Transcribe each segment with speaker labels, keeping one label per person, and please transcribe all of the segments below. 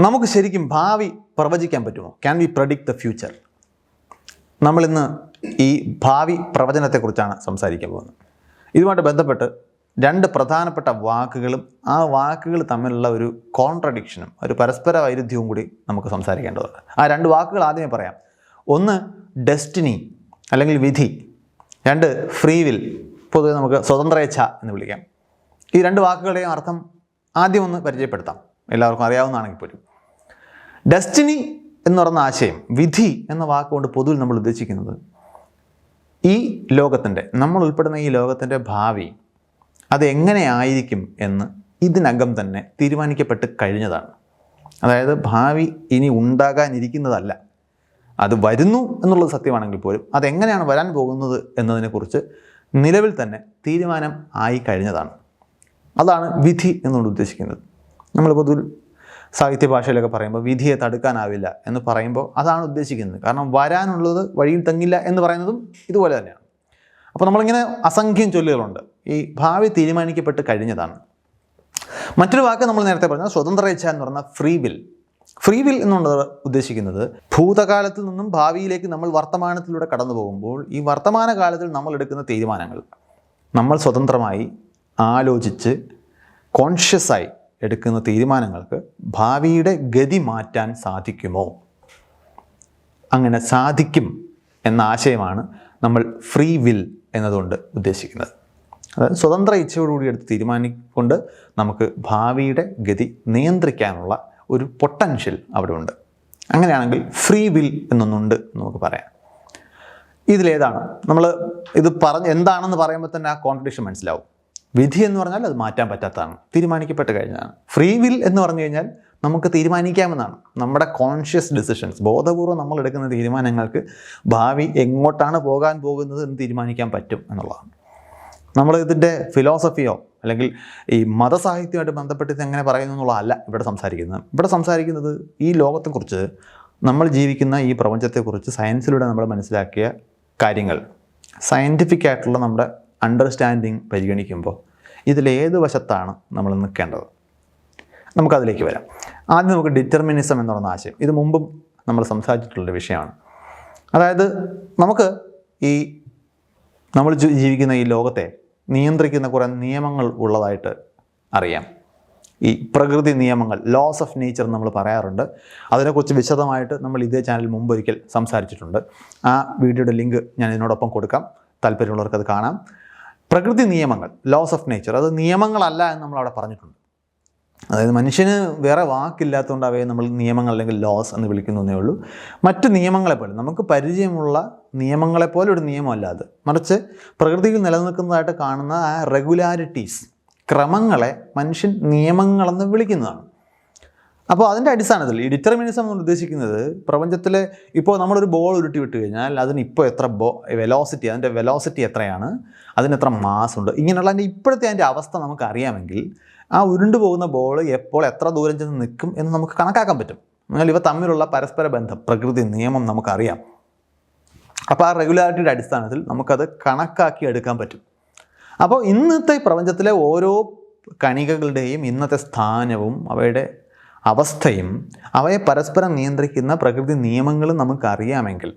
Speaker 1: നമുക്ക് ശരിക്കും ഭാവി പ്രവചിക്കാൻ പറ്റുമോ? Can we predict the future നമ്മളിന്ന് ഈ ഭാവി പ്രവചനത്തെക്കുറിച്ചാണ് സംസാരിക്കാൻ പോകുന്നത്. ഇതുമായിട്ട് ബന്ധപ്പെട്ട് രണ്ട് പ്രധാനപ്പെട്ട വാക്കുകളും ആ വാക്കുകൾ തമ്മിലുള്ള ഒരു കോൺട്രഡിക്ഷനും ഒരു പരസ്പര വൈരുദ്ധ്യവും കൂടി നമുക്ക് സംസാരിക്കേണ്ടതുണ്ട്. ആ രണ്ട് വാക്കുകൾ ആദ്യമേ പറയാം. ഒന്ന് ഡെസ്റ്റിനി അല്ലെങ്കിൽ വിധി. രണ്ട് ഫ്രീ വിൽ പൊതുവെ നമുക്ക് സ്വതന്ത്രേച്ഛ എന്ന് വിളിക്കാം. ഈ രണ്ട് വാക്കുകളുടെയും അർത്ഥം ആദ്യം ഒന്ന് പരിചയപ്പെടുത്താം. എല്ലാവർക്കും അറിയാവുന്നതാണെങ്കിൽ പോലും. ഡെസ്റ്റിനി എന്ന് പറയുന്ന ആശയം വിധി എന്ന വാക്കുകൊണ്ട് പൊതുവിൽ നമ്മൾ ഉദ്ദേശിക്കുന്നത് ഈ ലോകത്തിന്റെ നമ്മൾ ഉൾപ്പെടുന്ന ഈ ലോകത്തിന്റെ ഭാവി അത് എങ്ങനെയായിരിക്കും എന്ന് ഇതിനകം തന്നെ തീരുമാനിക്കപ്പെട്ട് കഴിഞ്ഞതാണ്. അതായത് ഭാവി ഇനി ഉണ്ടാകാനിരിക്കുന്നതല്ല. അത് വരുന്നു എന്നുള്ളത് സത്യമാണെങ്കിൽ പോലും അതെങ്ങനെയാണ് വരാൻ പോകുന്നത് എന്നതിനെക്കുറിച്ച് നിലവിൽ തന്നെ തീരുമാനം ആയി കഴിഞ്ഞതാണ്. അതാണ് വിധി എന്നുകൊണ്ട് ഉദ്ദേശിക്കുന്നത്. നമ്മൾ പൊതുവിൽ സാഹിത്യ ഭാഷയിലൊക്കെ പറയുമ്പോൾ വിധിയെ തടുക്കാനാവില്ല എന്ന് പറയുമ്പോൾ അതാണ് ഉദ്ദേശിക്കുന്നത്. കാരണം വരാനുള്ളത് വഴിയിൽ തങ്ങില്ല എന്ന് പറയുന്നതും ഇതുപോലെ തന്നെയാണ്. അപ്പോൾ നമ്മളിങ്ങനെ അസംഖ്യം ചൊല്ലുകളുണ്ട്. ഈ ഭാവി തീരുമാനിക്കപ്പെട്ട് കഴിഞ്ഞതാണ്. മറ്റൊരു വാക്ക് നമ്മൾ നേരത്തെ പറഞ്ഞ സ്വതന്ത്ര ഇച്ഛ എന്ന് പറഞ്ഞ ഫ്രീ വിൽ ഫ്രീ വിൽ എന്നുള്ളത് ഉദ്ദേശിക്കുന്നത് ഭൂതകാലത്തിൽ നിന്നും ഭാവിയിലേക്ക് നമ്മൾ വർത്തമാനത്തിലൂടെ കടന്നു പോകുമ്പോൾ ഈ വർത്തമാന കാലത്തിൽ നമ്മൾ എടുക്കുന്ന തീരുമാനങ്ങൾ. നമ്മൾ സ്വതന്ത്രമായി ആലോചിച്ച് കോൺഷ്യസായി എടുക്കുന്ന തീരുമാനങ്ങൾക്ക് ഭാവിയുടെ ഗതി മാറ്റാൻ സാധിക്കുമോ? അങ്ങനെ സാധിക്കും എന്ന ആശയമാണ് നമ്മൾ ഫ്രീ വിൽ എന്നതുകൊണ്ട് ഉദ്ദേശിക്കുന്നത്. അതായത് സ്വതന്ത്ര ഇച്ഛയോടുകൂടി എടുത്ത് തീരുമാനിക്കൊണ്ട് നമുക്ക് ഭാവിയുടെ ഗതി നിയന്ത്രിക്കാനുള്ള ഒരു പൊട്ടൻഷ്യൽ അവിടെ ഉണ്ട് അങ്ങനെയാണെങ്കിൽ ഫ്രീ വിൽ എന്നൊന്നുണ്ട് എന്ന് നമുക്ക് പറയാം. ഇതിലേതാണ്. നമ്മൾ ഇത് പറഞ്ഞ് എന്താണെന്ന് പറയുമ്പോൾ തന്നെ ആ കോൺട്രഡിക്ഷൻ മനസ്സിലാവും. വിധി എന്ന് പറഞ്ഞാൽ അത് മാറ്റാൻ പറ്റാത്തതാണ്. തീരുമാനിക്കപ്പെട്ട് കഴിഞ്ഞതാണ് ഫ്രീ വിൽ എന്ന് പറഞ്ഞു കഴിഞ്ഞാൽ നമുക്ക് തീരുമാനിക്കാമെന്നാണ്. നമ്മുടെ കോൺഷ്യസ് ഡിസിഷൻസ് ബോധപൂർവം നമ്മൾ എടുക്കുന്ന തീരുമാനങ്ങൾക്ക് ഭാവി എങ്ങോട്ടാണ് പോകാൻ പോകുന്നത് എന്ന് തീരുമാനിക്കാൻ പറ്റും എന്നുള്ളതാണ്. നമ്മൾ ഇതിന്റെ ഫിലോസഫിയോ അല്ലെങ്കിൽ ഈ മതസാഹിത്യമായിട്ട് ബന്ധപ്പെട്ട് ഇത് എങ്ങനെ പറയുന്നു എന്നുള്ളതല്ല ഇവിടെ സംസാരിക്കുന്നത്. ഇവിടെ സംസാരിക്കുന്നത് ഈ ലോകത്തെക്കുറിച്ച് നമ്മൾ ജീവിക്കുന്ന ഈ പ്രപഞ്ചത്തെക്കുറിച്ച് സയൻസിലൂടെ നമ്മൾ മനസ്സിലാക്കിയ കാര്യങ്ങൾ. സയന്റിഫിക് ആയിട്ടുള്ള നമ്മുടെ അണ്ടർസ്റ്റാൻഡിങ് പരിഗണിക്കുമ്പോൾ ഇതിലേത് വശത്താണ് നമ്മൾ നിൽക്കേണ്ടത്? നമുക്കതിലേക്ക് വരാം. ആദ്യം നമുക്ക് ഡിറ്റർമിനിസം എന്ന് പറയുന്ന ആശയം. ഇത് മുമ്പും നമ്മൾ സംസാരിച്ചിട്ടുള്ള വിഷയമാണ്. അതായത് നമുക്ക് ഈ നമ്മൾ ജീവിക്കുന്ന ഈ ലോകത്തെ നിയന്ത്രിക്കുന്ന കുറേ നിയമങ്ങൾ ഉള്ളതായിട്ട് അറിയാം. ഈ പ്രകൃതി നിയമങ്ങൾ ലോസ് ഓഫ് നേച്ചർ നമ്മൾ പറയാറുണ്ട്. അതിനെക്കുറിച്ച് വിശദമായിട്ട് നമ്മൾ ഇതേ ചാനൽ മുമ്പ് ഒരിക്കൽ സംസാരിച്ചിട്ടുണ്ട്. ആ വീഡിയോയുടെ ലിങ്ക് ഞാൻ ഇതിനോടൊപ്പം കൊടുക്കാം. താല്പര്യമുള്ളവർക്ക് അത് കാണാം. പ്രകൃതി നിയമങ്ങൾ ലോസ് ഓഫ് നേച്ചർ അത് നിയമങ്ങളല്ല എന്ന് നമ്മൾ അവിടെ പറഞ്ഞിട്ടുണ്ട്. അതായത് മനുഷ്യന് വേറെ വാക്കില്ലാത്തതുകൊണ്ട് അവയെ നമ്മൾ നിയമങ്ങൾ അല്ലെങ്കിൽ ലോസ് എന്ന് വിളിക്കുന്നതേ ഉള്ളൂ. മറ്റ് നിയമങ്ങളെപ്പോലെ നമുക്ക് പരിചയമുള്ള നിയമങ്ങളെപ്പോലെ ഒരു നിയമമല്ല അത്. മറിച്ച് പ്രകൃതിയിൽ നിലനിൽക്കുന്നതായിട്ട് കാണുന്ന ആ റെഗുലാരിറ്റീസ് ക്രമങ്ങളെ മനുഷ്യൻ നിയമങ്ങളെന്ന് വിളിക്കുന്നതാണ്. അപ്പോൾ അതിന്റെ അടിസ്ഥാനത്തിൽ ഈ ഡിറ്റർമിനിസം എന്ന് ഉദ്ദേശിക്കുന്നത് പ്രപഞ്ചത്തിലെ ഇപ്പോൾ നമ്മളൊരു ബോൾ ഉരുട്ടി വിട്ട് കഴിഞ്ഞാൽ അതിന് ഇപ്പോൾ എത്ര ബോ വെലോസിറ്റി അതിന്റെ വെലോസിറ്റി എത്രയാണ് അതിന് എത്ര മാസ് ഉണ്ട് ഇങ്ങനെയുള്ള അതിന്റെ ഇപ്പോഴത്തെ അതിന്റെ അവസ്ഥ നമുക്ക് അറിയാമെങ്കിൽ ആ ഉരുണ്ടു പോകുന്ന ബോൾ എപ്പോൾ എത്ര ദൂരം ചെന്ന് നിൽക്കും എന്ന് നമുക്ക് കണക്കാക്കാൻ പറ്റും. എന്നാൽ ഇവ തമ്മിലുള്ള പരസ്പര ബന്ധം പ്രകൃതി നിയമം നമുക്കറിയാം. അപ്പോൾ ആ റെഗുലാരിറ്റിയുടെ അടിസ്ഥാനത്തിൽ നമുക്കത് കണക്കാക്കി എടുക്കാൻ പറ്റും. അപ്പോൾ ഇന്നത്തെ പ്രപഞ്ചത്തിലെ ഓരോ കണികകളുടെയും ഇന്നത്തെ സ്ഥാനവും അവയുടെ അവസ്ഥയും അവയെ പരസ്പരം നിയന്ത്രിക്കുന്ന പ്രകൃതി നിയമങ്ങളും നമുക്ക് അറിയാമെങ്കിൽ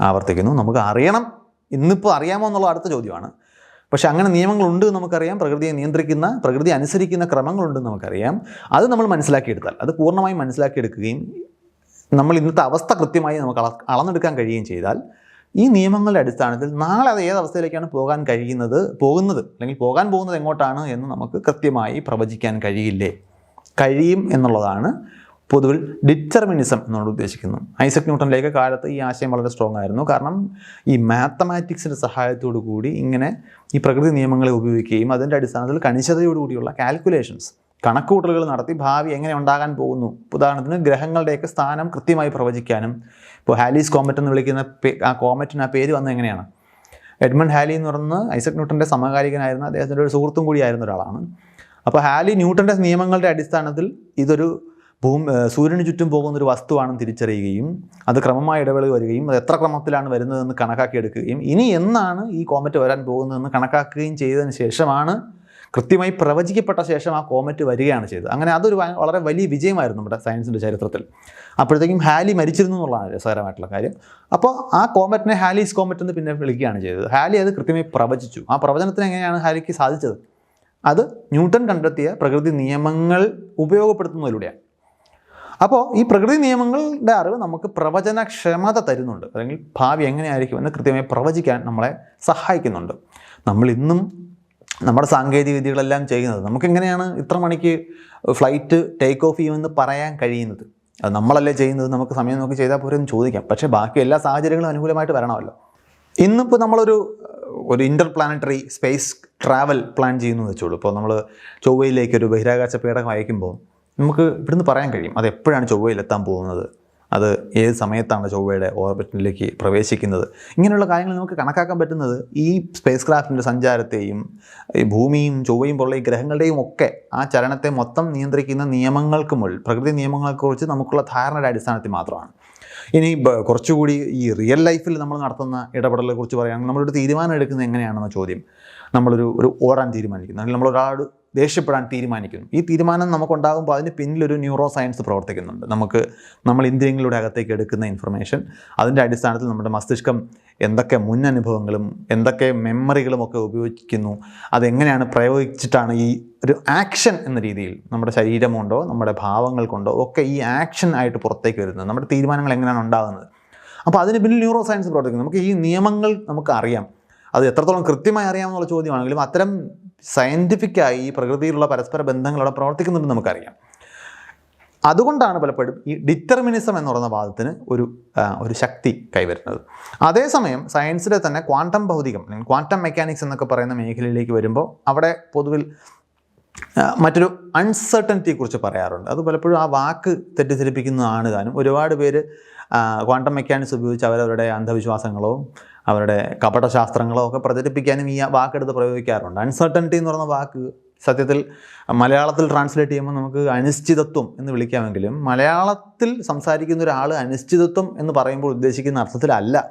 Speaker 1: ആവർത്തിക്കുന്നു നമുക്ക് അറിയണം ഇന്നിപ്പോൾ അറിയാമോ എന്നുള്ള അടുത്ത ചോദ്യമാണ്. പക്ഷേ അങ്ങനെ നിയമങ്ങളുണ്ട് നമുക്കറിയാം പ്രകൃതിയെ നിയന്ത്രിക്കുന്ന പ്രകൃതി അനുസരിക്കുന്ന ക്രമങ്ങളുണ്ടെന്ന് നമുക്കറിയാം. അത് നമ്മൾ മനസ്സിലാക്കിയെടുത്താൽ അത് പൂർണമായും മനസ്സിലാക്കിയെടുക്കുകയും നമ്മൾ ഇന്നത്തെ അവസ്ഥ കൃത്യമായി നമുക്ക് അള അളന്നെടുക്കാൻ കഴിയുകയും ചെയ്താൽ ഈ നിയമങ്ങളുടെ അടിസ്ഥാനത്തിൽ നാളെ അത് ഏത് അവസ്ഥയിലേക്കാണ് പോകാൻ കഴിയുന്നത് പോകുന്നത്? അല്ലെങ്കിൽ പോകാൻ പോകുന്നത് എങ്ങോട്ടാണ് എന്ന് നമുക്ക് കൃത്യമായി പ്രവചിക്കാൻ കഴിയില്ലേ? കഴിയും എന്നുള്ളതാണ് പൊതുവിൽ ഡിറ്റർമിനിസം എന്നുകൊണ്ട് ഉദ്ദേശിക്കുന്നു. ഐസക് ന്യൂട്ടനിലേക്ക് കാലത്ത് ഈ ആശയം വളരെ സ്ട്രോങ് ആയിരുന്നു. കാരണം ഈ മാത്തമാറ്റിക്സിന്റെ സഹായത്തോടു കൂടി ഇങ്ങനെ ഈ പ്രകൃതി നിയമങ്ങളെ ഉപയോഗിക്കുകയും അതിന്റെ അടിസ്ഥാനത്തിൽ കണിശതയോടുകൂടിയുള്ള കാൽക്കുലേഷൻസ് കണക്കുകൂട്ടലുകൾ നടത്തി ഭാവി എങ്ങനെ ഉണ്ടാകാൻ പോകുന്നു ഉദാഹരണത്തിന് ഗ്രഹങ്ങളുടെയൊക്കെ സ്ഥാനം കൃത്യമായി പ്രവചിക്കാനും ഇപ്പോൾ ഹാലീസ് കോമറ്റ് എന്ന് വിളിക്കുന്ന ആ കോമറ്റിന് ആ പേര് വന്നത് എങ്ങനെയാണ്? എഡ്മണ്ട് ഹാലി എന്ന് പറയുന്നത് ഐസക് ന്യൂട്ടന്റെ സമകാലികനായിരുന്ന അദ്ദേഹത്തിന്റെ ഒരു സുഹൃത്തും കൂടിയായിരുന്ന ഒരാളാണ്. അപ്പോൾ ഹാലി ന്യൂട്ടന്റെ നിയമങ്ങളുടെ അടിസ്ഥാനത്തിൽ ഇതൊരു ഭൂമി സൂര്യന് ചുറ്റും പോകുന്ന ഒരു വസ്തുവാണെന്ന് തിരിച്ചറിയുകയും അത് ക്രമമായി ഇടവേള വരികയും അത് എത്ര ക്രമത്തിലാണ് വരുന്നതെന്ന് കണക്കാക്കിയെടുക്കുകയും ഇനി എന്നാണ് ഈ കോമറ്റ് വരാൻ പോകുന്നതെന്ന് കണക്കാക്കുകയും ചെയ്തതിന് ശേഷമാണ് കൃത്യമായി പ്രവചിക്കപ്പെട്ട ശേഷം ആ കോമറ്റ് വരികയാണ് ചെയ്തത്. അങ്ങനെ അതൊരു വളരെ വലിയ വിജയമായിരുന്നു നമ്മുടെ സയൻസിന്റെ ചരിത്രത്തിൽ. അപ്പോഴത്തേക്കും ഹാലി മരിച്ചിരുന്നു എന്നുള്ളതാണ് രസകരമായിട്ടുള്ള കാര്യം. അപ്പോൾ ആ കോമറ്റിനെ ഹാലീസ് കോമറ്റ് എന്ന് പിന്നെ വിളിക്കുകയാണ് ചെയ്തത്. ഹാലി അത് കൃത്യമായി പ്രവചിച്ചു. ആ പ്രവചനത്തിന് എങ്ങനെയാണ് ഹാലിക്ക് സാധിച്ചത്? അത് ന്യൂട്ടൺ കണ്ടെത്തിയ പ്രകൃതി നിയമങ്ങൾ ഉപയോഗപ്പെടുത്തുന്നതിലൂടെയാണ്. അപ്പോൾ ഈ പ്രകൃതി നിയമങ്ങളുടെ അറിവ് നമുക്ക് പ്രവചനക്ഷമത തരുന്നുണ്ട്. അല്ലെങ്കിൽ ഭാവി എങ്ങനെയായിരിക്കുമെന്ന് കൃത്യമായി പ്രവചിക്കാൻ നമ്മളെ സഹായിക്കുന്നുണ്ട്. നമ്മൾ ഇന്നും നമ്മുടെ സാങ്കേതിക വിദ്യകളെല്ലാം ചെയ്യുന്നത് നമുക്കെങ്ങനെയാണ് ഇത്ര മണിക്ക് ഫ്ലൈറ്റ് ടേക്ക് ഓഫ് ചെയ്യുമെന്ന് പറയാൻ കഴിയുന്നത്? അത് നമ്മളല്ലേ ചെയ്യുന്നത്? നമുക്ക് സമയം നോക്കി ചെയ്താൽ പോലും ചോദിക്കാം. പക്ഷേ ബാക്കി എല്ലാ സാഹചര്യങ്ങളും അനുകൂലമായിട്ട് വരണമല്ലോ. ഇന്നിപ്പോൾ നമ്മളൊരു ഒരു interplanetary space travel plan ചെയ്യുന്നു വെച്ചോളൂ. ഇപ്പോൾ നമ്മൾ ചൊവ്വയിലേക്ക് ഒരു ബഹിരാകാശ പേടകം അയക്കുമ്പോൾ നമുക്ക് ഇവിടുന്ന് പറയാൻ കഴിയും. അത് എപ്പോഴാണ് ചൊവ്വയിലെത്താൻ പോകുന്നത്? അത് ഏത് സമയത്താണ് ചൊവ്വയുടെ ഓർബിറ്റിലേക്ക് പ്രവേശിക്കുന്നത്? ഇങ്ങനെയുള്ള കാര്യങ്ങൾ നമുക്ക് കണക്കാക്കാൻ പറ്റുന്നത് ഈ സ്പേസ് ക്രാഫ്റ്റിന്റെ സഞ്ചാരത്തെയും ഈ ഭൂമിയും ചൊവ്വയും പോലുള്ള ഈ ഗ്രഹങ്ങളുടെയും ഒക്കെ ആ ചലനത്തെ മൊത്തം നിയന്ത്രിക്കുന്ന നിയമങ്ങൾക്ക് പ്രകൃതി നിയമങ്ങളെക്കുറിച്ച് നമുക്കുള്ള ധാരണയുടെ അടിസ്ഥാനത്തിൽ മാത്രമാണ്. ഇനി കുറച്ചുകൂടി ഈ റിയൽ ലൈഫിൽ നമ്മൾ നടത്തുന്ന ഇടപെടലിനെ കുറിച്ച് പറയുകയാണെങ്കിൽ നമ്മളൊരു തീരുമാനം എടുക്കുന്നത് എങ്ങനെയാണെന്ന ചോദ്യം നമ്മളൊരു ഒരു ഓടാൻ തീരുമാനിക്കുന്നു. അല്ലെങ്കിൽ നമ്മളൊരാൾ ദേഷ്യപ്പെടാൻ തീരുമാനിക്കുന്നു. ഈ തീരുമാനം നമുക്കുണ്ടാകുമ്പോൾ അതിന് പിന്നിലൊരു ന്യൂറോ സയൻസ് പ്രവർത്തിക്കുന്നുണ്ട്. നമുക്ക് നമ്മൾ ഇന്ദ്രിയങ്ങളുടെ അകത്തേക്ക് എടുക്കുന്ന ഇൻഫർമേഷൻ അതിന്റെ അടിസ്ഥാനത്തിൽ നമ്മുടെ മസ്തിഷ്കം എന്തൊക്കെ മുൻ അനുഭവങ്ങളും എന്തൊക്കെ മെമ്മറികളും ഒക്കെ ഉപയോഗിക്കുന്നു അതെങ്ങനെയാണ് പ്രയോഗിച്ചിട്ടാണ് ഈ ഒരു ആക്ഷൻ എന്ന രീതിയിൽ നമ്മുടെ ശരീരം കൊണ്ടോ നമ്മുടെ ഭാവങ്ങൾ കൊണ്ടോ ഒക്കെ ഈ ആക്ഷൻ ആയിട്ട് പുറത്തേക്ക് വരുന്നത്. നമ്മുടെ തീരുമാനങ്ങൾ എങ്ങനെയാണ് ഉണ്ടാകുന്നത്? അപ്പോൾ അതിന് പിന്നിൽ ന്യൂറോ സയൻസ് പ്രവർത്തിക്കുന്നു. നമുക്ക് ഈ നിയമങ്ങൾ നമുക്ക് അറിയാം. അത് എത്രത്തോളം കൃത്യമായി അറിയാമെന്നുള്ള ചോദ്യമാണെങ്കിലും അത്തരം സയന്റിഫിക്കായി ഈ പ്രകൃതിയിലുള്ള പരസ്പര ബന്ധങ്ങളോടെ പ്രവർത്തിക്കുന്നുണ്ട് നമുക്കറിയാം. അതുകൊണ്ടാണ് പലപ്പോഴും ഈ ഡിറ്റർമിനിസം എന്ന് പറയുന്ന വാദത്തിന് ഒരു ഒരു ശക്തി കൈവരുന്നത്. അതേസമയം സയൻസിലെ തന്നെ ക്വാണ്ടം ഭൗതികം അല്ലെങ്കിൽ ക്വാണ്ടം മെക്കാനിക്സ് എന്നൊക്കെ പറയുന്ന മേഖലയിലേക്ക് വരുമ്പോൾ അവിടെ പൊതുവിൽ മറ്റൊരു അൺസർട്ടനിറ്റിയെ കുറിച്ച് പറയാറുണ്ട്. അത് പലപ്പോഴും ആ വാക്ക് തെറ്റിദ്ധരിപ്പിക്കുന്നതാണ്. താനും ഒരുപാട് പേര് ക്വാണ്ടം മെക്കാനിക്സ് ഉപയോഗിച്ച് അവരവരുടെ അന്ധവിശ്വാസങ്ങളോ അവരുടെ കപടശാസ്ത്രങ്ങളോ ഒക്കെ പ്രചരിപ്പിക്കാനും ഈ വാക്കെടുത്ത് പ്രയോഗിക്കാറുണ്ട്. അൺസർട്ടനിറ്റി എന്ന് പറയുന്ന വാക്ക് സത്യത്തിൽ മലയാളത്തിൽ ട്രാൻസ്ലേറ്റ് ചെയ്യുമ്പോൾ നമുക്ക് അനിശ്ചിതത്വം എന്ന് വിളിക്കാമെങ്കിലും മലയാളത്തിൽ സംസാരിക്കുന്ന ഒരാൾ അനിശ്ചിതത്വം എന്ന് പറയുമ്പോൾ ഉദ്ദേശിക്കുന്ന അർത്ഥത്തിലല്ല.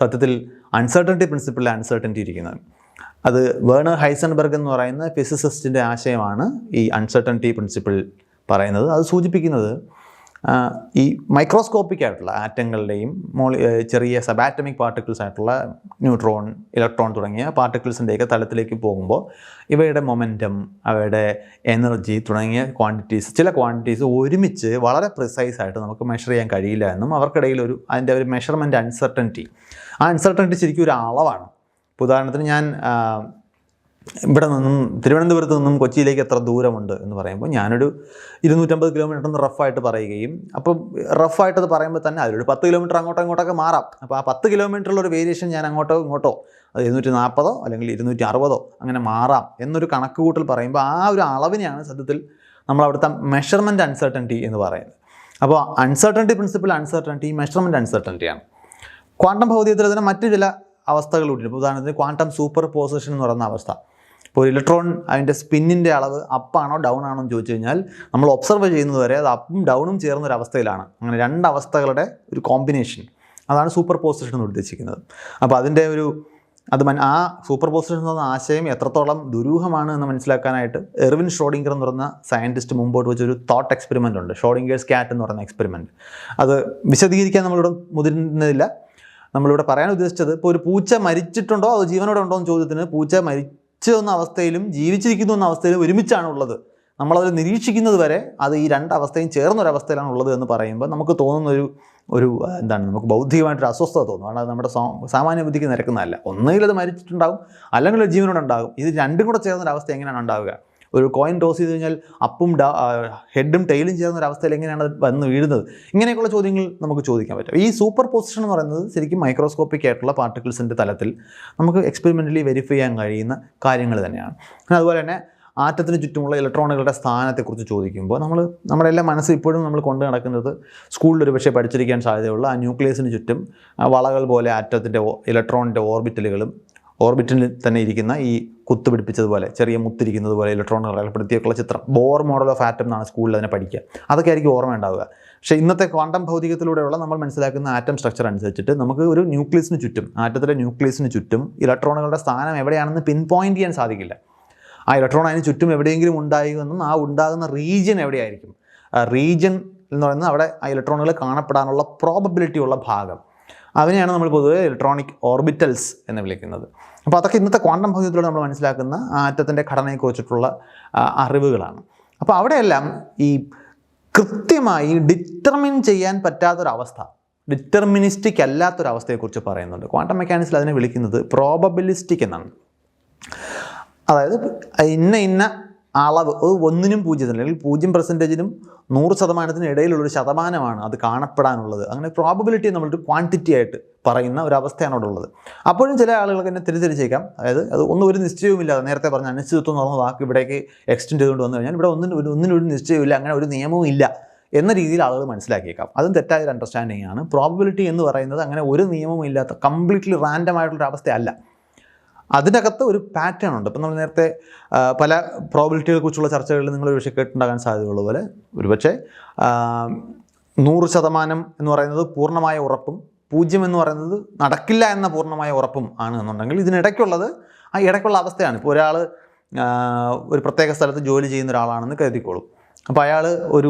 Speaker 1: സത്യത്തിൽ അൺസർട്ടനിറ്റി പ്രിൻസിപ്പിളിൽ അൺസർട്ടനിറ്റി ഇരിക്കുന്നത്. അത് വേണർ ഹൈസൺബർഗ് എന്ന് പറയുന്ന ഫിസിസിസ്റ്റിന്റെ ആശയമാണ് ഈ അൺസർട്ടനിറ്റി പ്രിൻസിപ്പിൾ പറയുന്നത്. അത് സൂചിപ്പിക്കുന്നത് ഈ മൈക്രോസ്കോപ്പിക് ആയിട്ടുള്ള ആറ്റങ്ങളുടെയും മോളി ചെറിയ സബാറ്റമിക് പാർട്ടിക്കിൾസ് ആയിട്ടുള്ള ന്യൂട്രോൺ ഇലക്ട്രോൺ തുടങ്ങിയ പാർട്ടിക്കിൾസിന്റെയൊക്കെ തലത്തിലേക്ക് പോകുമ്പോൾ ഇവയുടെ മൊമെന്റം അവയുടെ എനർജി തുടങ്ങിയ ക്വാണ്ടിറ്റീസ് ചില ക്വാണ്ടിറ്റീസ് ഒരുമിച്ച് വളരെ പ്രിസൈസ് ആയിട്ട് നമുക്ക് മെഷർ ചെയ്യാൻ കഴിയില്ല എന്നും അവർക്കിടയിൽ ഒരു അതിന്റെ ഒരു മെഷർമെന്റ് അൺസർട്ടനിറ്റി ആ അൺസർട്ടനിറ്റി ശരിക്കും ഒരു അളവാണ്. ഉദാഹരണത്തിന് ഞാൻ ഇവിടെ നിന്നും തിരുവനന്തപുരത്ത് നിന്നും കൊച്ചിയിലേക്ക് എത്ര ദൂരമുണ്ട് എന്ന് പറയുമ്പോൾ ഞാനൊരു ഇരുന്നൂറ്റമ്പത് കിലോമീറ്റർ എന്ന് റഫായിട്ട് പറയുകയും അപ്പം റഫായിട്ടത് പറയുമ്പോൾ തന്നെ അതിലൊരു പത്ത് കിലോമീറ്റർ അങ്ങോട്ടോ ഇങ്ങോട്ടൊക്കെ മാറാം. അപ്പോൾ ആ പത്ത് കിലോമീറ്ററിലൊരു വേരിയേഷൻ ഞാൻ അങ്ങോട്ടോ ഇങ്ങോട്ടോ അത് ഇരുന്നൂറ്റി നാൽപ്പതോ അല്ലെങ്കിൽ ഇരുന്നൂറ്റി അറുപതോ അങ്ങനെ മാറാം എന്നൊരു കണക്ക് കൂട്ടൽ പറയുമ്പോൾ ആ ഒരു അളവിനെയാണ് സത്യത്തിൽ നമ്മൾ അവിടുത്തെ മെഷർമെന്റ് അൺസർട്ടന്റി എന്ന് പറയുന്നത്. അപ്പോൾ അൺസർട്ടന്റി പ്രിൻസിപ്പിൾ അൺസർട്ടന്റി മെഷർമെന്റ് അൺസർട്ടന്റിയാണ് ക്വാണ്ടം ഭൗതികത്തിൽ തന്നെ മറ്റു ചില അവസ്ഥകൾ കൂടി ഉദാഹരണത്തിന് ക്വാണ്ടം സൂപ്പർ പോസിഷൻ എന്ന് പറയുന്ന അവസ്ഥ. ഒരു ഇലക്ട്രോൺ അതിന്റെ സ്പിന്നിന്റെ അളവ് അപ്പാണോ ഡൗൺ ആണോ എന്ന് ചോദിച്ചു കഴിഞ്ഞാൽ നമ്മൾ ഒബ്സർവ് ചെയ്യുന്നത് വരെ അത് അപ്പും ഡൗണും ചേർന്ന ഒരു അവസ്ഥയിലാണ്. അങ്ങനെ രണ്ട് അവസ്ഥകളുടെ ഒരു കോമ്പിനേഷൻ അതാണ് സൂപ്പർ പോസിഷൻ എന്ന് ഉദ്ദേശിക്കുന്നത്. അപ്പോൾ അതിന്റെ ഒരു അത് മൻ ആ സൂപ്പർ പോസിഷൻ എന്ന ആശയം എത്രത്തോളം ദുരൂഹമാണ് എന്ന് മനസ്സിലാക്കാനായിട്ട് എർവിൻ ഷോഡിംഗർ എന്ന് പറയുന്ന സയന്റിസ്റ്റ് മുമ്പോട്ട് വെച്ചൊരു തോട്ട് എക്സ്പെരിമെന്റ് ഉണ്ട്. ഷോഡിംഗേഴ്സ് ക്യാറ്റ് എന്ന് പറയുന്ന എക്സ്പെരിമെന്റ് അത് വിശദീകരിക്കാൻ നമ്മളിവിടെ മുതിരുന്നില്ല നമ്മളിവിടെ പറയാൻ ഉദ്ദേശിച്ചത് ഇപ്പോൾ ഒരു പൂച്ച മരിച്ചിട്ടുണ്ടോ? അതോ ജീവനോടെ ഉണ്ടോ എന്ന് ചോദ്യത്തിന് പൂച്ച മരിച്ചു എന്ന അവസ്ഥയിലും ജീവിച്ചിരിക്കുന്നു എന്ന അവസ്ഥയിലും ഒരുമിച്ചാണ് ഉള്ളത് നമ്മളത് നിരീക്ഷിക്കുന്നത് വരെ അത് ഈ രണ്ടവസ്ഥയും ചേർന്നൊരവസ്ഥയിലാണ് ഉള്ളത് എന്ന് പറയുമ്പോൾ നമുക്ക് തോന്നുന്നൊരു ഒരു എന്താണ് നമുക്ക് ബൗദ്ധികമായിട്ടൊരു അസ്വസ്ഥത തോന്നും. അത് നമ്മുടെ സാമാന്യ ബുദ്ധിക്ക് നിരക്കുന്നതല്ല. ഒന്നുകിൽ അത് മരിച്ചിട്ടുണ്ടാകും അല്ലെങ്കിൽ ജീവനോടെ ഉണ്ടാകും. ഇത് രണ്ടും കൂടെ ചേർന്നൊരവസ്ഥ എങ്ങനെയാണ് ഉണ്ടാവുക? ഒരു കോയിൻ ടോസ് ചെയ്ത് കഴിഞ്ഞാൽ അപ്പും ഹെഡും ടെയിലും ചേർന്ന ഒരു അവസ്ഥയിൽ എങ്ങനെയാണ് അത് വന്ന് വീഴുന്നത്? ഇങ്ങനെയൊക്കെയുള്ള ചോദ്യങ്ങൾ നമുക്ക് ചോദിക്കാൻ പറ്റും. ഈ സൂപ്പർ പൊസിഷൻ എന്ന് പറയുന്നത് ശരിക്കും മൈക്രോസ്കോപ്പിക് ആയിട്ടുള്ള പാർട്ടിക്കിൾസിന്റെ തലത്തിൽ നമുക്ക് എക്സ്പെരിമെന്റലി വെരിഫൈ ചെയ്യാൻ കഴിയുന്ന കാര്യങ്ങൾ തന്നെയാണ്. അതുപോലെ തന്നെ ആറ്റത്തിന് ചുറ്റുമുള്ള ഇലക്ട്രോണുകളുടെ സ്ഥാനത്തെക്കുറിച്ച് ചോദിക്കുമ്പോൾ നമ്മൾ നമ്മുടെ എല്ലാ മനസ്സിൽ ഇപ്പോഴും നമ്മൾ കൊണ്ടു നടക്കുന്നത് സ്കൂളിൽ ഒരു പക്ഷേ പഠിച്ചിരിക്കാൻ സാധ്യതയുള്ള ആ ന്യൂക്ലിയസിന് ചുറ്റും വളകൾ പോലെ ആറ്റത്തിന്റെ ഇലക്ട്രോണിന്റെ ഓർബിറ്റലുകളും ഓർബിറ്റിൽ തന്നെ ഇരിക്കുന്ന ഈ കുത്തുപിടിപ്പിച്ചതുപോലെ ചെറിയ മുത്തിരിക്കുന്നത് പോലെ ഇലക്ട്രോണുകൾ അടയാളപ്പെടുത്തിയൊക്കെയുള്ള ചിത്രം. ബോർ മോഡൽ ഓഫ് ആറ്റം എന്നാണ് സ്കൂളിൽ അതിനെ പഠിക്കുക. അതൊക്കെ ആയിരിക്കും ഓർമ്മ ഉണ്ടാവുക. പക്ഷേ ഇന്നത്തെ ക്വാണ്ടം ഭൗതികത്തിലൂടെയുള്ള നമ്മൾ മനസ്സിലാക്കുന്ന ആറ്റം സ്ട്രക്ചർ അനുസരിച്ചിട്ട് നമുക്ക് ഒരു ന്യൂക്ലിയസിന് ചുറ്റും ആറ്റത്തിലെ ന്യൂക്ലിയസിന് ചുറ്റും ഇലക്ട്രോണുകളുടെ സ്ഥാനം എവിടെയാണെന്ന് പിൻ പോയിന്റ് ചെയ്യാൻ സാധിക്കില്ല. ആ ഇലക്ട്രോൺ അതിന് ചുറ്റും എവിടെയെങ്കിലും ഉണ്ടായിരുന്നെന്നും ആ ഉണ്ടാകുന്ന റീജിയൻ എവിടെയായിരിക്കും? റീജിയൻ എന്ന് പറയുന്നത് അവിടെ ആ ഇലക്ട്രോണുകൾ കാണപ്പെടാനുള്ള പ്രോബബിലിറ്റി ഉള്ള ഭാഗം. അതിനെയാണ് നമ്മൾ പൊതുവെ ഇലക്ട്രോണിക് ഓർബിറ്റൽസ് എന്ന് വിളിക്കുന്നത്. അപ്പോൾ അതൊക്കെ ഇന്നത്തെ ക്വാണ്ടം ഭൗതികത്തിലൂടെ നമ്മൾ മനസ്സിലാക്കുന്ന ആറ്റത്തിന്റെ ഘടനയെക്കുറിച്ചിട്ടുള്ള അറിവുകളാണ്. അപ്പോൾ അവിടെയെല്ലാം ഈ കൃത്യമായി ഡിറ്റർമിൻ ചെയ്യാൻ പറ്റാത്തൊരവസ്ഥ ഡിറ്റർമിനിസ്റ്റിക് അല്ലാത്തൊരവസ്ഥയെക്കുറിച്ച് പറയുന്നുണ്ട്. ക്വാണ്ടം മെക്കാനിക്സിൽ അതിനെ വിളിക്കുന്നത് പ്രോബബിലിസ്റ്റിക് എന്നാണ്. അതായത് ഇന്ന ഇന്ന അളവ്. ഒന്നിനും പൂജ്യത്തിന് അല്ലെങ്കിൽ പൂജ്യം പെർസെന്റേജിനും നൂറ് ശതമാനത്തിനും ഇടയിലുള്ളൊരു ശതമാനമാണ് അത് കാണപ്പെടാനുള്ളത്. അങ്ങനെ പ്രോബബിലിറ്റി നമ്മളൊരു ക്വാണ്ടിറ്റി ആയിട്ട് പറയുന്ന ഒരു അവസ്ഥയാണ് അവിടെ ഉള്ളത്. അപ്പോഴും ചില ആളുകൾക്ക് എന്നെ തിരിച്ചരിച്ചേക്കാം അതായത് അത് ഒന്നും ഒരു നിശ്ചയവുമില്ലാതെ നേരത്തെ പറഞ്ഞ അനിശ്ചിതത്വം എന്ന് പറഞ്ഞ വാക്ക് ഇവിടേക്ക് എക്സ്റ്റെൻഡ് ചെയ്തുകൊണ്ട് വന്നു കഴിഞ്ഞാൽ ഇവിടെ ഒന്നിനും ഒരു ഒന്നിനും ഒരു നിശ്ചയമില്ല അങ്ങനെ ഒരു നിയമവും ഇല്ല എന്ന രീതിയിൽ ആളുകൾ മനസ്സിലാക്കിയേക്കാം. അതും തെറ്റായ ഒരു അണ്ടർസ്റ്റാൻഡിംഗ് ആണ്. പ്രോബബിലിറ്റി എന്ന് പറയുന്നത് അങ്ങനെ ഒരു നിയമവും ഇല്ലാത്ത കംപ്ലീറ്റ്ലി റാൻഡം ആയിട്ടുള്ള അവസ്ഥയല്ല അതിനകത്ത് ഒരു പാറ്റേൺ ഉണ്ട്. ഇപ്പം നമ്മൾ നേരത്തെ പല പ്രോബിലിറ്റികളെ കുറിച്ചുള്ള ചർച്ചകളിൽ നിങ്ങൾ ഒരു പക്ഷേ കേട്ടുണ്ടാകാൻ സാധ്യതയുള്ള പോലെ. ഒരുപക്ഷെ നൂറ് ശതമാനം എന്ന് പറയുന്നത് പൂർണമായ ഉറപ്പും പൂജ്യം എന്ന് പറയുന്നത് നടക്കില്ല എന്ന പൂർണമായ ഉറപ്പും ആണ് എന്നുണ്ടെങ്കിൽ ഇതിനിടയ്ക്കുള്ളത് ആ ഇടയ്ക്കുള്ള അവസ്ഥയാണ്. ഇപ്പോൾ ഒരാൾ ഒരു പ്രത്യേക സ്ഥലത്ത് ജോലി ചെയ്യുന്ന ഒരാളാണെന്ന് കരുതിക്കോളും. അപ്പോൾ അയാൾ ഒരു